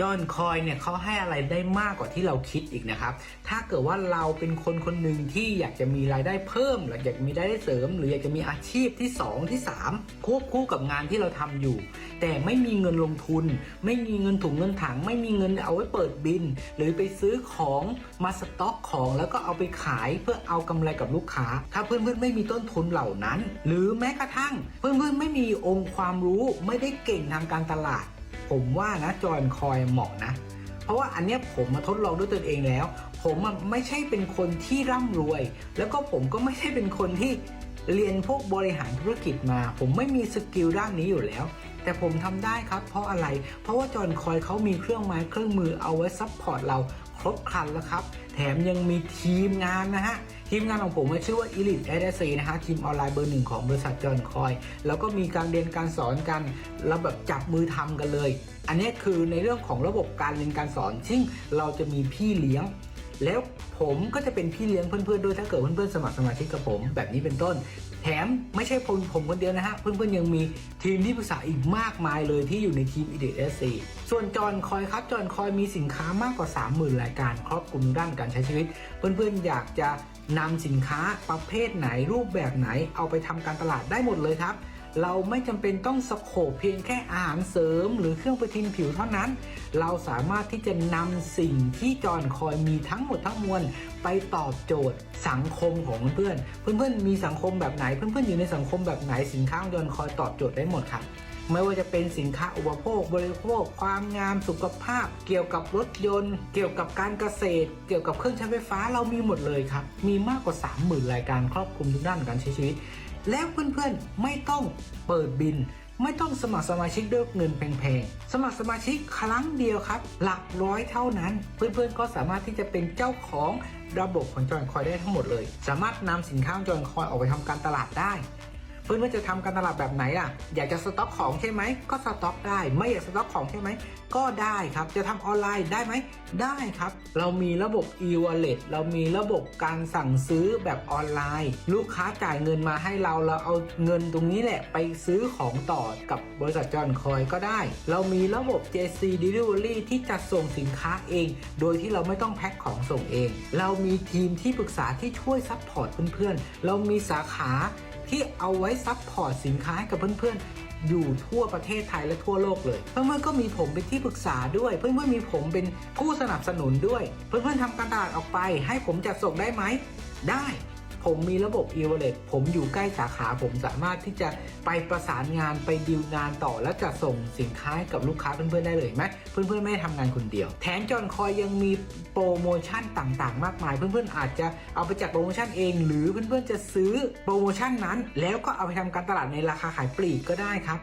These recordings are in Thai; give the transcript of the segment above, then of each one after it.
จอนคอยเนี่ยเขาให้อะไรได้มากกว่าที่เราคิดอีกนะครับ ถ้าเกิดว่าเราเป็นคนคนหนึ่งที่อยากจะมีรายได้เพิ่มหรืออยากมีรายได้เสริม หรืออยากจะมีอาชีพที่ 2 ที่ 3 ควบคู่กับงานที่เราทำอยู่ แต่ไม่มีเงินลงทุน ไม่มีเงินถุงเงินถัง ไม่มีเงินเอาไว้เปิดบิน หรือไปซื้อของมาสต็อกของ แล้วก็เอาไปขายเพื่อเอากำไรกับลูกค้า ถ้าเพื่อนๆไม่มีต้นทุนเหล่านั้น หรือแม้กระทั่ง เพื่อนๆไม่มีองค์ความรู้ไม่ได้เก่งทางการตลาด ผมว่านะจอยคอยเหมาะนะ เพราะว่าอันเนี้ยผมมาทดลองด้วยตนเองแล้ว ผมไม่ใช่เป็นคนที่ร่ำรวย แล้วก็ผมก็ไม่ใช่เป็นคนที่เรียนพวกบริหารธุรกิจมา ผมไม่มีสกิลด้านนี้อยู่แล้ว แต่ผมทำได้ครับ เพราะอะไร เพราะว่าจอนคอยเขามีเครื่องไม้เครื่องมือเอาไว้ซัพพอร์ตเรา ครบครันแล้วครับ แถมยังมีทีมงานนะฮะ ทีมงานของผมชื่อว่า Elite a d c นะฮะ ทีมออนไลน์เบอร์หนึ่งของบริษัทจอห์นคอย แล้วก็มีการเรียนการสอนกันเราแบบจับมือทำกันเลย อันนี้คือในเรื่องของระบบการเรียนการสอน ซึ่งเราจะมีพี่เลี้ยง แล้วผมก็จะเป็นพี่เลี้ยงเพื่อนๆด้วยถ้าเกิดเพื่อนๆสมัครสมาชิกกับผมแบบนี้เป็นต้น แถมไม่ใช่ผมผมคนเดียวนะฮะ เพื่อนๆยังมีทีมที่ปรึกษาอีกมากมายเลยที่อยู่ในทีม e d s c ส่วนจอนคอยครับจอนคอยมีสินค้ามากกว่า 30,000 รายการ ครอบคลุมด้านการใช้ชีวิต เพื่อนๆอยากจะนำสินค้าประเภทไหนรูปแบบไหนเอาไปทำการตลาดได้หมดเลยครับ เราไม่จำเป็นต้องสโคปเพียงแค่อาหารเสริม หรือเครื่องประทินผิวเท่านั้น เราสามารถที่จะนำสิ่งที่จอนคอยมีทั้งหมดทั้งมวลไปตอบโจทย์สังคมของเพื่อนๆเพื่อนมีสังคมแบบไหน เพื่อนๆอนอยู่ในสังคมแบบไหนสินค้าของจอนคอยตอบโจทย์ได้หมดครับไม่ว่าจะเป็นสินค้าอุปโภค บริโภค ความงามสุขภาพ เกี่ยวกับรถยนต์ เกี่ยวกับการเกษตร เกี่ยวกับเครื่องใช้ไฟฟ้าเรามีหมดเลยครับ มีมากกว่า 30,000 รายการครอบคลุมทุกด้านการใช้ชีวิต แล้วเพื่อนๆไม่ต้องเปิดบิน ไม่ต้องสมัครสมาชิกด้วยเงินแพงๆ สมัครสมาชิกครั้งเดียวครับ หลักร้อยเท่านั้น เพื่อนๆก็สามารถที่จะเป็นเจ้าของระบบของจอยคอยได้ทั้งหมดเลย สามารถนำสินค้าจอยคอยออกไปทำการตลาดได้ เพื่อนๆจะทำการตลาดแบบไหนอะ อยากจะสต็อกของใช่ไหม ก็สต็อกได้ ไม่อยากสต็อกของใช่ไหม ก็ได้ครับ จะทำออนไลน์ได้ไหม ได้ครับ เรามีระบบ e-wallet เรามีระบบการสั่งซื้อแบบออนไลน์ ลูกค้าจ่ายเงินมาให้เรา เราเอาเงินตรงนี้แหละไปซื้อของต่อกับบริษัทจอนคอยก็ได้ เรามีระบบ JC Delivery ที่จัดส่งสินค้าเอง โดยที่เราไม่ต้องแพ็คของส่งเอง เรามีทีมที่ปรึกษาที่ช่วยซัพพอร์ตเพื่อนๆ เรามีสาขา ที่เอาไว้ซัพพอร์ตสินค้าให้กับเพื่อนๆ อยู่ทั่วประเทศไทยและทั่วโลกเลย เพื่อนๆก็มีผมเป็นที่ปรึกษาด้วย เพื่อนๆมีผมเป็นผู้สนับสนุนด้วย เพื่อนๆทำการตลาดออกไป ให้ผมจัดส่งได้ไหม ได้ ผมมีระบบ e-wallet ผมอยู่ใกล้สาขาผมสามารถที่จะไปประสานงานไปดีลงานต่อ แล้วจะส่งสินค้าให้กับลูกค้าเพื่อนๆได้เลยไหมเพื่อนๆไม่ได้ทำงานคนเดียว แถมจอนคอยยังมีโปรโมชั่นต่างๆ มากมาย เพื่อนๆอาจจะเอาไปจัดโปรโมชั่นเอง หรือเพื่อนๆจะซื้อโปรโมชั่นนั้น แล้วก็เอาไปทำการตลาดในราคาขายปลีกก็ได้ครับ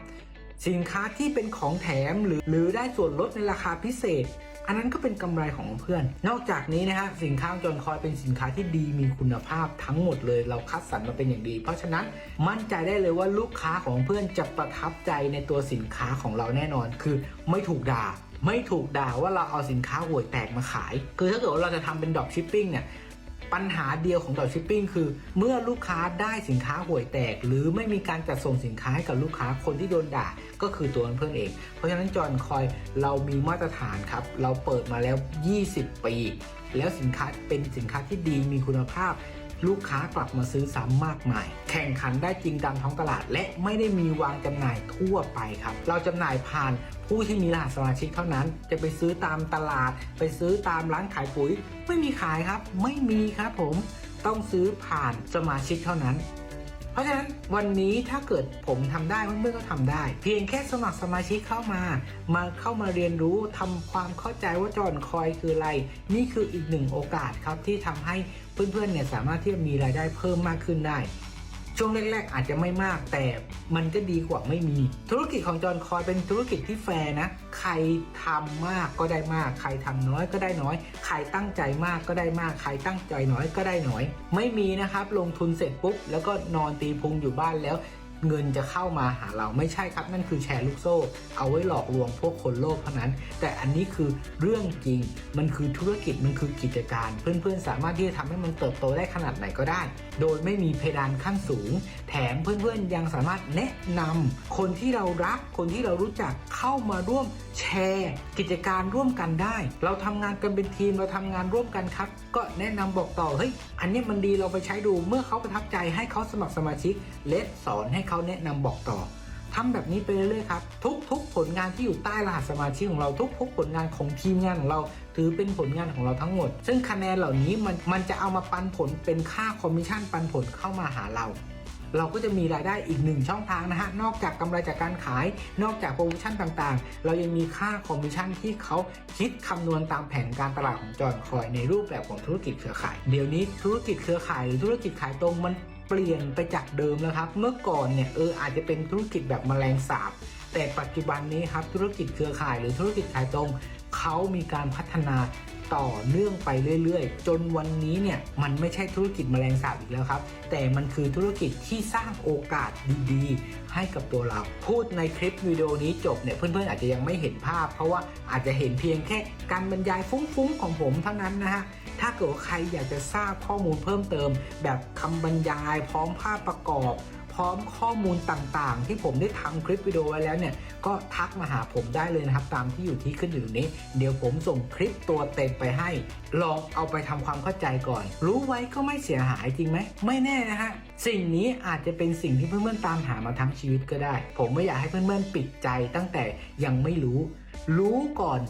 สินค้าที่เป็นของแถมหรือหรือได้ส่วนลดในราคาพิเศษ อันนั้นก็เป็นกำไรของเพื่อน นอกจากนี้นะฮะสินค้าจอนคอยเป็นสินค้าที่ดีมีคุณภาพทั้งหมดเลยเราคัดสรรมาเป็นอย่างดี เพราะฉะนั้นมั่นใจได้เลยว่าลูกค้าของเพื่อนจะประทับใจในตัวสินค้าของเราแน่นอน คือไม่ถูกด่า ไม่ถูกด่าว่าเราเอาสินค้าห่วยแตกมาขาย คือถ้าเกิดว่าเราจะทำเป็นดรอปชิปปิ้งเนี่ย ปัญหาเดียวของดรอปชิปปิ้งคือ เมื่อลูกค้าได้สินค้าห่วยแตก หรือไม่มีการจัดส่งสินค้าให้กับลูกค้าคนที่โดนด่าก็คือตัวเพื่อนเอง เพราะฉะนั้นจอนคอยเรามีมาตรฐานครับ เราเปิดมาแล้ว 20 ปี แล้วสินค้าเป็นสินค้าที่ดีมีคุณภาพ ลูกค้ากลับมาซื้อซ้ำมากมาย แข่งขันได้จริงตามท้องตลาด และไม่ได้มีวางจำหน่ายทั่วไปครับ เราจำหน่ายผ่านผู้ที่มีรหัสสมาชิกเท่านั้น จะไปซื้อตามตลาด ไปซื้อตามร้านขายปุ๋ย ไม่มีขายครับ ไม่มีครับผม ต้องซื้อผ่านสมาชิกเท่านั้นเพราะฉะนั้นวันนี้ถ้าเกิดผมทำได้เพื่อนๆก็ทำได้ เพียงแค่สมัครสมาชิกเข้ามา มาเข้ามาเรียนรู้ทำความเข้าใจว่าจอนคอยคืออะไร นี่คืออีกหนึ่งโอกาสครับที่ทำให้ เพื่อนๆเนี่ยสามารถที่จะมีรายได้เพิ่มมากขึ้นได้ ช่วงแรก ๆ อาจจะไม่มากแต่มันก็ดีกว่าไม่มี ธุรกิจของจอนคอยเป็นธุรกิจที่แฟร์นะ ใครทำมากก็ได้มาก ใครทำน้อยก็ได้น้อย ใครตั้งใจมากก็ได้มาก ใครตั้งใจน้อยก็ได้น้อย ไม่มีนะครับลงทุนเสร็จปุ๊บแล้วก็นอนตีพุงอยู่บ้านแล้ว เงินจะเข้ามาหาเราไม่ใช่ครับ นั่นคือแชร์ลูกโซ่ เอาไว้หลอกลวงพวกคนโลภเท่านั้น แต่อันนี้คือเรื่องจริงมันคือธุรกิจมันคือกิจการ เพื่อนๆ สามารถที่จะทำให้มันเติบโตได้ขนาดไหนก็ได้ โดยไม่มีเพดานขั้นสูง แถมเพื่อนๆยังสามารถแนะนำคนที่เรารักคนที่เรารู้จักเข้ามาร่วมแชร์กิจการร่วมกันได้ เราทำงานกันเป็นทีมเราทำงานร่วมกันครับ ก็แนะนำบอกต่อเฮ้ยอันนี้มันดีเราไปใช้ดูเมื่อเขาประทับใจให้เขาสมัครสมาชิกเลสสอนให้เขาแนะนำบอกต่อทำแบบนี้ไปเรื่อยๆครับ ทุกๆ ผลงานที่อยู่ใต้รหัสสมาชิกของเราทุกๆ ผลงานของทีมงานของเราถือเป็นผลงานของเราทั้งหมด ซึ่งคะแนนเหล่านี้มันมันจะเอามาปันผลเป็นค่าคอมมิชชั่นปันผลเข้ามาหาเราเราก็จะมีรายได้อีกหนึ่งช่องทางนะฮะ นอกจากกำไรจากการขาย นอกจากโปรโมชั่นต่างๆ เรายังมีค่าคอมมิชชั่นที่เขาคิดคำนวณตามแผนการตลาดของจอห์นคอยในรูปแบบของธุรกิจเครือข่าย เดี๋ยวนี้ธุรกิจเครือข่ายหรือธุรกิจขายตรงมัน เปลี่ยนไปจากเดิมแล้วครับ เมื่อก่อนเนี่ยเอออาจจะเป็นธุรกิจแบบแมลงสาบ แต่ปัจจุบันนี้ครับธุรกิจเครือข่ายหรือธุรกิจขายตรงเขามีการพัฒนา ต่อเนื่องไปเรื่อยๆ จนวันนี้เนี่ยมันไม่ใช่ธุรกิจแมลงสาบอีกแล้วครับ แต่มันคือธุรกิจที่สร้างโอกาสดีๆ ให้กับตัวเรา พูดในคลิปวิดีโอนี้จบเนี่ยเพื่อนๆอาจจะยังไม่เห็นภาพ เพราะว่าอาจจะเห็นเพียงแค่การบรรยายฟุ้งๆของผมเท่านั้นนะฮะถ้าเกิดว่าใครอยากจะทราบข้อมูลเพิ่มเติม แบบคำบรรยายพร้อมภาพประกอบ พร้อมข้อมูลต่างๆ ที่ผมได้ทำคลิปวิดีโอไว้แล้วเนี่ยก็ทักมาหาผมได้เลยนะครับ ตามที่อยู่ที่ขึ้นอยู่นี้ เดี๋ยวผมส่งคลิปตัวเต็มไปให้ ลองเอาไปทำความเข้าใจก่อน รู้ไว้ก็ไม่เสียหายจริงไหม ไม่แน่นะฮะ สิ่งนี้อาจจะเป็นสิ่งที่เพื่อนๆตามหามาทั้งชีวิตก็ได้ ผมไม่อยากให้เพื่อนๆปิดใจตั้งแต่ยังไม่รู้ รู้ก่อน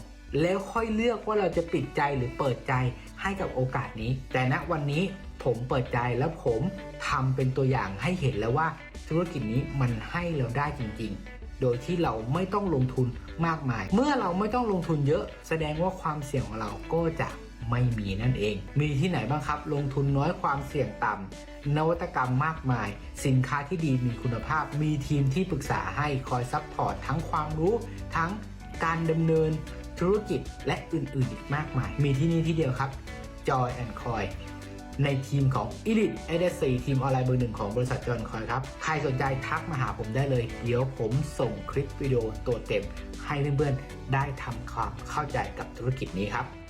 แล้วค่อยเลือกว่าเราจะปิดใจหรือเปิดใจให้กับโอกาสนี้ แต่ณวันนี้ ผมเปิดใจแล้วผมทำเป็นตัวอย่างให้เห็นแล้วว่าธุรกิจนี้มันให้เราได้จริง ๆ โดยที่เราไม่ต้องลงทุนมากมาย เมื่อเราไม่ต้องลงทุนเยอะ แสดงว่าความเสี่ยงของเราก็จะไม่มีนั่นเอง มีที่ไหนบ้างครับ ลงทุนน้อยความเสี่ยงต่ำนวัตกรรมมากมาย สินค้าที่ดีมีคุณภาพ มีทีมที่ปรึกษาให้คอยซัพพอร์ตทั้งความรู้ทั้งการดำเนินธุรกิจและอื่นๆ อีกมากมาย มีที่นี่ที่เดียวครับ Joy and Coin ในทีมของ Elite a d 4ทีมออนไลน์เบอร์หนึ่งของบริษัทจอนคอยครับ ใครสนใจทักมาหาผมได้เลย เดี๋ยวผมส่งคลิปวิดีโอตัวเต็ม ให้เพื่อนๆได้ทำความเข้าใจกับธุรกิจนี้ครับ